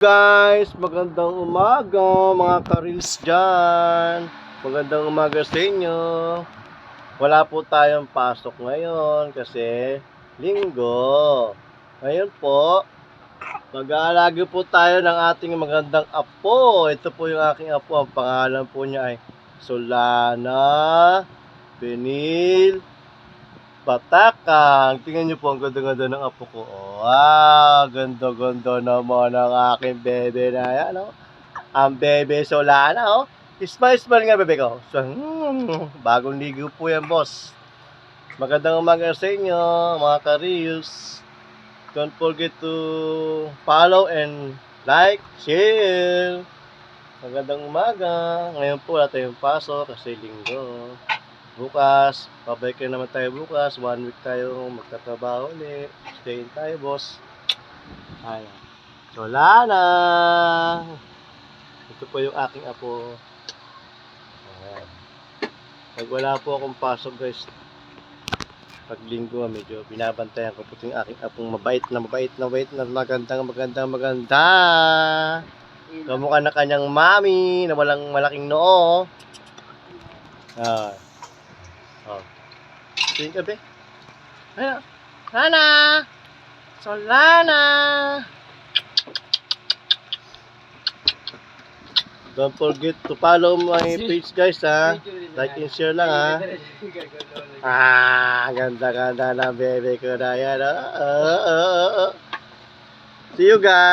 Guys, magandang umaga mga karils dyan. Magandang umaga sa inyo. Wala po tayong pasok ngayon kasi linggo. Ngayon po, mag-aalaga po tayo ng ating magandang apo. Ito po yung aking apo. Ang pangalan po niya ay Solana Benil Batakang. Tingnan niyo po ang ganda-ganda ng apo ko. Wow, ganda-ganda naman ang aking bebe na yan. Oh. Ang bebe Solana. Oh. Smile, smile nga bebe ko. So, hmm, bagong ligo po yan, boss. Magandang umaga sa inyo, mga ka-reels. Don't forget to follow and like, share. Magandang umaga. Ngayon po wala tayong paso kasi linggo. Bukas, pabalik na naman tayo bukas. One week tayo magtatrabaho ulit. Stayin tayo, boss. Ayan. So, wala na. Ito po yung aking apo. Ayan. Pag wala po akong pasok, guys, pag linggo, medyo binabantayan ko po yung aking apong mabait na mabait na mabait na magandang magandang maganda. Kamukha na kanyang mami na walang malaking noo. Ah. Oh. Ka, be. Ano? Lana! Solana! Don't forget to follow my page guys ha. Like and share lang ha. Ah, ganda ganda na bebe ko na yan. Ah, ah, ah, ah. See you guys.